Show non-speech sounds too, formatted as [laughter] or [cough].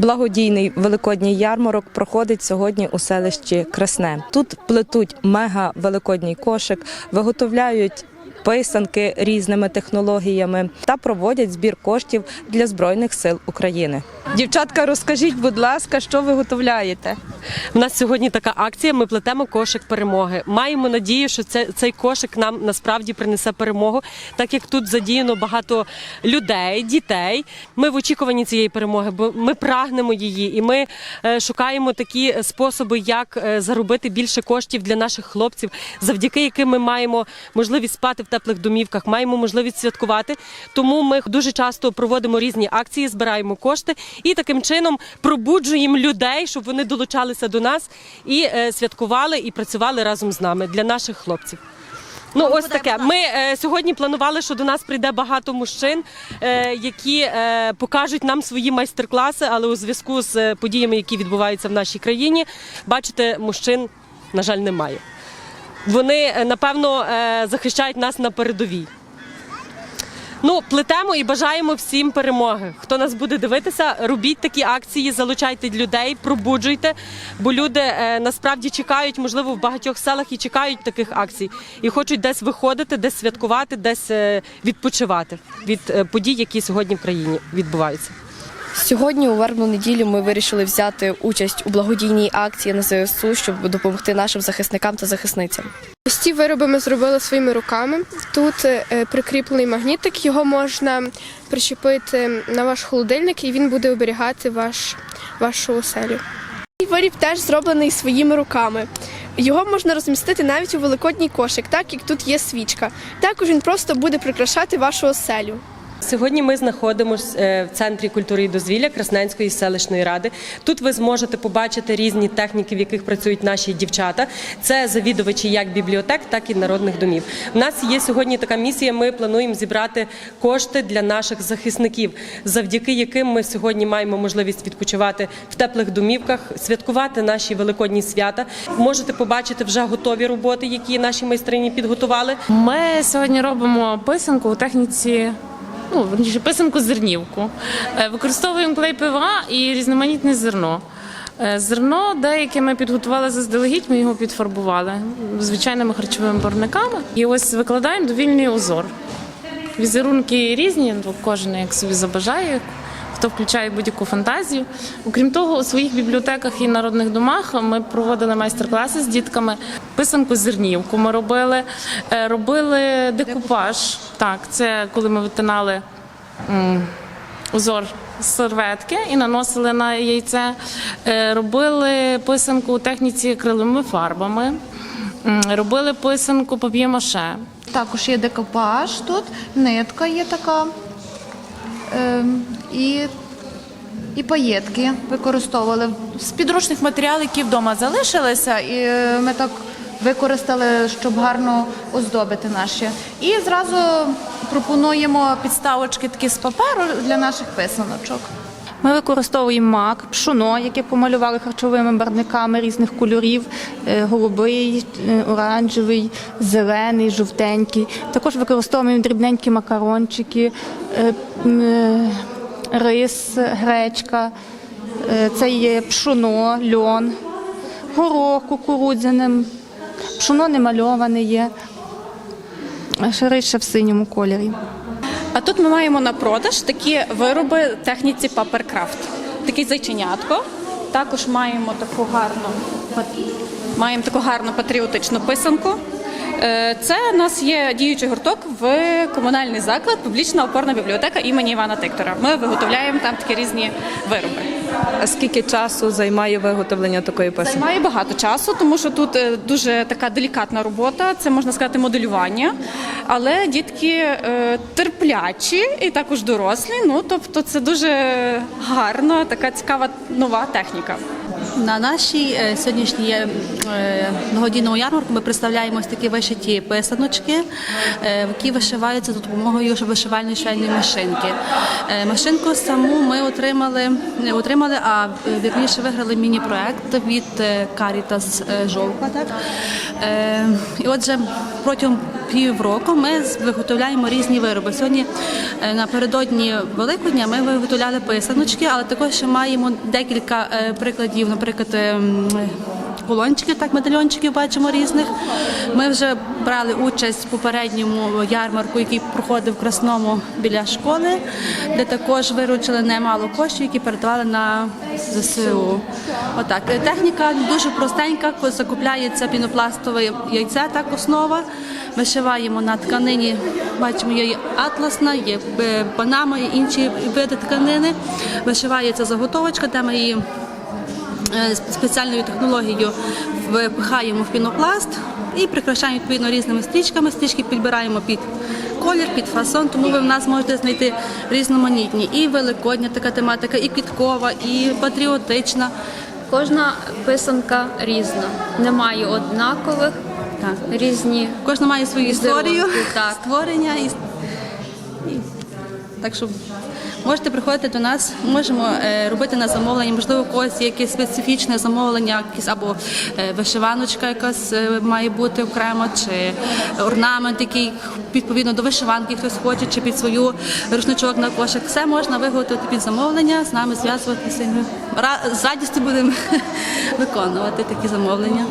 Благодійний великодній ярмарок проходить сьогодні у селищі Красне. Тут плетуть мега великодній кошик, виготовляють писанки різними технологіями та проводять збір коштів для збройних сил України. Дівчатка, розкажіть, будь ласка, що виготовляєте? У нас сьогодні така акція. Ми плетемо кошик перемоги. Маємо надію, що це цей кошик нам насправді принесе перемогу, так як тут задіяно багато людей, дітей. Ми в очікуванні цієї перемоги, бо ми прагнемо її, і ми е, шукаємо такі способи, як е, заробити більше коштів для наших хлопців, завдяки яким ми маємо можливість спати в теплих домівках, маємо можливість святкувати. Тому ми дуже часто проводимо різні акції, збираємо кошти і таким чином пробуджуємо людей, щоб вони долучалися до нас і е, святкували і працювали разом з нами для наших хлопців. Ну, ось таке. Ми е, сьогодні планували, що до нас прийде багато мужчин, е, які е, покажуть нам свої майстер-класи, але у зв'язку з е, подіями, які відбуваються в нашій країні, бачите, мужчин, на жаль, немає. Вони, е, напевно, е, захищають нас на передовій. Ну, плетемо і бажаємо всім перемоги. Хто нас буде дивитися, робіть такі акції, залучайте людей, пробуджуйте, бо люди е, насправді чекають, можливо, в багатьох селах і чекають таких акцій, і хочуть десь виходити, десь святкувати, десь е, відпочивати від е, подій, які сьогодні в країні відбуваються. Сьогодні у вербну неділю ми вирішили взяти участь у благодійній акції на ЗСУ, щоб допомогти нашим захисникам та захисницям. Ось ці вироби ми зробили своїми руками. Тут е, прикріплений магнітик, його можна причепити на ваш холодильник, і він буде оберігати ваш, вашу оселю. Цей виріб теж зроблений своїми руками. Його можна розмістити навіть у великодній кошик, так як тут є свічка. Також він просто буде прикрашати вашу оселю. Сьогодні ми знаходимося е, в центрі культури і дозвілля Красненської селищної ради. Тут ви зможете побачити різні техніки, в яких працюють наші дівчата. Це завідувачі як бібліотек, так і народних домів. У нас є сьогодні така місія. Ми плануємо зібрати кошти для наших захисників, завдяки яким ми сьогодні маємо можливість відпочивати в теплих домівках, святкувати наші великодні свята. Можете побачити вже готові роботи, які наші майстрині підготували. Ми сьогодні робимо писанку у техніці. Ну, верніше, писанку зернівку. Е, Використовуємо клей ПВА і різноманітне зерно. Е, Зерно деяке ми підготували заздалегідь, ми його підфарбували звичайними харчовими барниками. І ось викладаємо довільний узор. Візерунки різні, кожен як собі забажає, хто включає будь-яку фантазію. Окрім того, у своїх бібліотеках і народних домах ми проводили майстер-класи з дітками. Писанку зернівку ми робили, Е, робили декупаж. Так, це коли ми витинали узор з серветки і наносили на яйце. Е, Робили писанку у техніці акриловими фарбами. Робили писанку пап'є-маше. Також є декопаж тут, нитка є така. Ем, і, і паєтки використовували. З підручних матеріалів, які вдома залишилися, і е, ми так використали, щоб гарно оздобити наші. І зразу пропонуємо підставочки такі з паперу для наших писаночок. Ми використовуємо мак, пшоно, яке помалювали харчовими барниками різних кольорів: е, голубий, е, оранжевий, зелений, жовтенький. Також використовуємо дрібненькі макарончики, е, рис, гречка, це є пшоно, льон, горох кукурудзяним, пшоно не мальоване є, ще в синьому кольорі. А тут ми маємо на продаж такі вироби техніці паперкрафт. Такий зайченятко. Також маємо таку гарну маємо таку гарну патріотичну писанку. Е, Це у нас є діючий гурток в комунальний заклад, публічна опорна бібліотека імені Івана Тиктора. Ми виготовляємо там такі різні вироби. А скільки часу займає виготовлення такої писанки? Займає багато часу, тому що тут е, дуже така делікатна робота, це можна сказати моделювання. Але дітки е, терплячі і також дорослі. Ну тобто, це дуже гарна, така цікава нова техніка. На нашій е, сьогоднішній е, благодійному ярмарку ми представляємо такі вишиті писаночки, е, які вишиваються за допомогою вишивальної швейної машинки. Е, Машинку саму ми отримали, отримали отримали, а е, вірніше виграли міні-проект від е, е, Жовка. Так? Е, І отже, протягом півроку ми виготовляємо різні вироби. Сьогодні е, напередодні Великодня ми виготовляли писаночки, але також маємо декілька е, прикладів, наприклад. Колончиків, так, медальйончиків бачимо різних. Ми вже брали участь в попередньому ярмарку, який проходив в Красному біля школи, де також виручили немало коштів, які передавали на ЗСУ. Отак. Е, Техніка дуже простенька, закупляється пінопластове яйце, так основа. Вишиваємо на тканині, бачимо, є атласна, є е, панама, є інші види тканини. Вишивається заготовочка, де ми її е, спеціальною технологією впихаємо в пінопласт і прикрашаємо відповідно різними стрічками. Стрічки підбираємо під колір, під фасон, тому ви в нас можете знайти різноманітні і великодня така тематика, і квіткова, і патріотична. Кожна писанка різна, немає однакових, Так. різні. Кожна має свою історію так. створення і, і так що можете приходити до нас, можемо е, робити на замовлення. Можливо, у когось якесь специфічне замовлення, якісь або е, вишиваночка, якась е, має бути окремо, чи орнамент, який відповідно до вишиванки хтось хоче, чи під свою рушничок на кошик. Все можна виготовити під замовлення, з нами зв'язуватися. з радістю будемо [laughs] виконувати такі замовлення.